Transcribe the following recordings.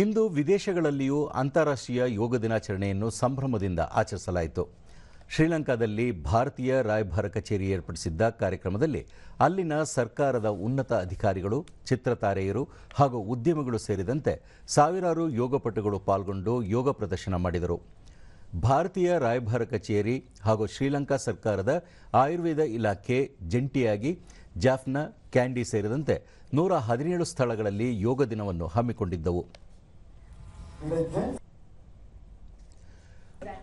ಇಂದು ವಿದೇಶಗಳಲ್ಲಿಯೂ ಅಂತಾರಾಷ್ಟ್ರೀಯ ಯೋಗ ದಿನಾಚರಣೆಯನ್ನು ಸಂಭ್ರಮದಿಂದ ಆಚರಿಸಲಾಯಿತು. ಶ್ರೀಲಂಕಾದಲ್ಲಿ ಭಾರತೀಯ ರಾಯಭಾರ ಕಚೇರಿ ಏರ್ಪಡಿಸಿದ್ದ ಕಾರ್ಯಕ್ರಮದಲ್ಲಿ ಅಲ್ಲಿನ ಸರ್ಕಾರದ ಉನ್ನತ ಅಧಿಕಾರಿಗಳು, ಚಿತ್ರತಾರೆಯರು ಹಾಗೂ ಉದ್ಯಮಿಗಳು ಸೇರಿದಂತೆ ಸಾವಿರಾರು ಯೋಗಪಟುಗಳು ಪಾಲ್ಗೊಂಡು ಯೋಗ ಪ್ರದರ್ಶನ ಮಾಡಿದರು. ಭಾರತೀಯ ರಾಯಭಾರ ಕಚೇರಿ ಹಾಗೂ ಶ್ರೀಲಂಕಾ ಸರ್ಕಾರದ ಆಯುರ್ವೇದ ಇಲಾಖೆ ಜಂಟಿಯಾಗಿ ಜಾಫ್ನಾ, ಕ್ಯಾಂಡಿ ಸೇರಿದಂತೆ ನೂರ ಹದಿನೇಳು ಸ್ಥಳಗಳಲ್ಲಿ ಯೋಗ ದಿನವನ್ನು ಹಮ್ಮಿಕೊಂಡಿದ್ದವು.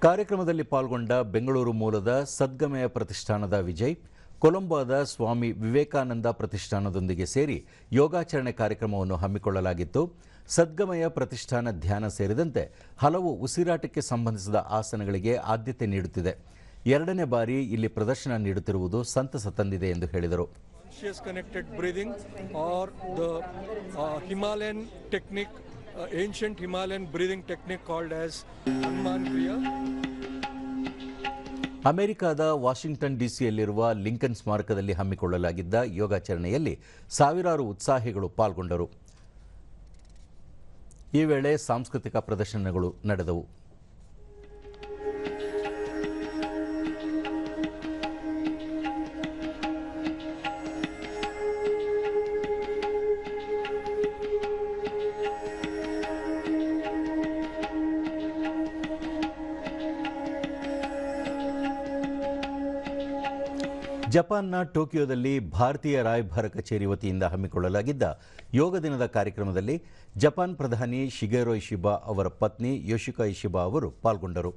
ಕಾರ್ಯಕ್ರಮದಲ್ಲಿ ಪಾಲ್ಗೊಂಡ ಬೆಂಗಳೂರು ಮೂಲದ ಸದ್ಗಮಯ ಪ್ರತಿಷ್ಠಾನದ ವಿಜಯ್ ಕೊಲಂಬೋದ ಸ್ವಾಮಿ ವಿವೇಕಾನಂದ ಪ್ರತಿಷ್ಠಾನದೊಂದಿಗೆ ಸೇರಿ ಯೋಗಾಚರಣೆ ಕಾರ್ಯಕ್ರಮವನ್ನು ಹಮ್ಮಿಕೊಳ್ಳಲಾಗಿತ್ತು. ಸದ್ಗಮಯ ಪ್ರತಿಷ್ಠಾನ ಧ್ಯಾನ ಸೇರಿದಂತೆ ಹಲವು ಉಸಿರಾಟಕ್ಕೆ ಸಂಬಂಧಿಸಿದ ಆಸನಗಳಿಗೆ ಆದ್ಯತೆ ನೀಡುತ್ತಿದೆ. ಎರಡನೇ ಬಾರಿ ಇಲ್ಲಿ ಪ್ರದರ್ಶನ ನೀಡುತ್ತಿರುವುದು ಸಂತಸ ತಂದಿದೆ ಎಂದು ಹೇಳಿದರು. Connected or the uh, Himalayan technique, uh, ancient Himalayan breathing technique called as Hanuman Kriya. ಅಮೆರಿಕದ ವಾಷಿಂಗ್ಟನ್ ಡಿಸಿಯಲ್ಲಿರುವ ಲಿಂಕನ್ ಸ್ಮಾರಕದಲ್ಲಿ ಹಮ್ಮಿಕೊಳ್ಳಲಾಗಿದ್ದ ಯೋಗಾಚರಣೆಯಲ್ಲಿ ಸಾವಿರಾರು ಉತ್ಸಾಹಿಗಳು ಪಾಲ್ಗೊಂಡರು ಈ ವೇಳೆ ಸಾಂಸ್ಕೃತಿಕ ಪ್ರದರ್ಶನಗಳು ನಡೆದವು ಜಪಾನ್ನ ಟೋಕಿಯೋದಲ್ಲಿ ಭಾರತೀಯ ರಾಯಭಾರ ಕಚೇರಿ ವತಿಯಿಂದ ಹಮ್ಮಿಕೊಳ್ಳಲಾಗಿದ್ದ ಯೋಗ ದಿನದ ಕಾರ್ಯಕ್ರಮದಲ್ಲಿ ಜಪಾನ್ ಪ್ರಧಾನಿ ಶಿಗೇರೋ ಇಶಿಬಾ ಅವರ ಪತ್ನಿ ಯೋಶಿಕಾ ಇಶಿಬಾ ಅವರು ಪಾಲ್ಗೊಂಡರು.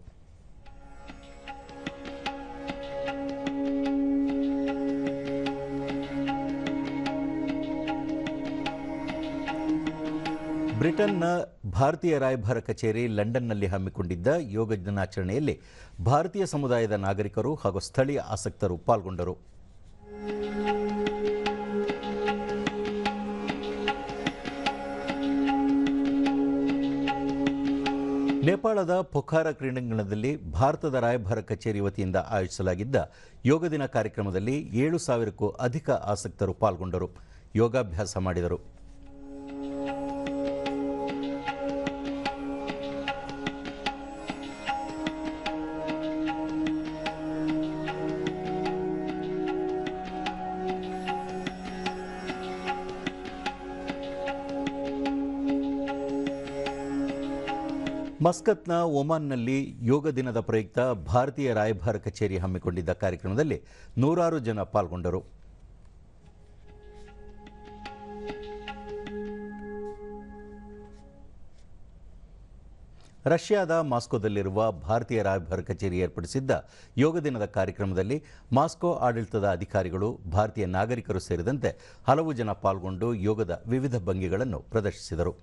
ಬ್ರಿಟನ್ನ ಭಾರತೀಯ ರಾಯಭಾರ ಕಚೇರಿ ಲಂಡನ್ನಲ್ಲಿ ಹಮ್ಮಿಕೊಂಡಿದ್ದ ಯೋಗ ದಿನಾಚರಣೆಯಲ್ಲಿ ಭಾರತೀಯ ಸಮುದಾಯದ ನಾಗರಿಕರು ಹಾಗೂ ಸ್ಥಳೀಯ ಆಸಕ್ತರು ಪಾಲ್ಗೊಂಡರು. ನೇಪಾಳದ ಪೊಖಾರ ಕ್ರೀಡಾಂಗಣದಲ್ಲಿ ಭಾರತದ ರಾಯಭಾರ ಕಚೇರಿ ವತಿಯಿಂದ ಆಯೋಜಿಸಲಾಗಿದ್ದ ಯೋಗ ದಿನ ಕಾರ್ಯಕ್ರಮದಲ್ಲಿ ಏಳು ಸಾವಿರಕ್ಕೂ ಅಧಿಕ ಆಸಕ್ತರು ಪಾಲ್ಗೊಂಡರು. ಯೋಗಾಭ್ಯಾಸ ಮಾಡಿದರು. ಮಸ್ಕತ್ನ ಒಮಾನ್ನಲ್ಲಿ ಯೋಗ ದಿನದ ಪ್ರಯುಕ್ತ ಭಾರತೀಯ ರಾಯಭಾರ ಕಚೇರಿ ಹಮ್ಮಿಕೊಂಡಿದ್ದ ಕಾರ್ಯಕ್ರಮದಲ್ಲಿ ನೂರಾರು ಜನ ಪಾಲ್ಗೊಂಡರು. ರಷ್ಯಾದ ಮಾಸ್ಕೋದಲ್ಲಿರುವ ಭಾರತೀಯ ರಾಯಭಾರ ಕಚೇರಿ ಏರ್ಪಡಿಸಿದ್ದ ಯೋಗ ದಿನದ ಕಾರ್ಯಕ್ರಮದಲ್ಲಿ ಮಾಸ್ಕೋ ಆಡಳಿತದ ಅಧಿಕಾರಿಗಳು, ಭಾರತೀಯ ನಾಗರಿಕರು ಸೇರಿದಂತೆ ಹಲವು ಜನ ಪಾಲ್ಗೊಂಡು ಯೋಗದ ವಿವಿಧ ಭಂಗಿಗಳನ್ನು ಪ್ರದರ್ಶಿಸಿದರು.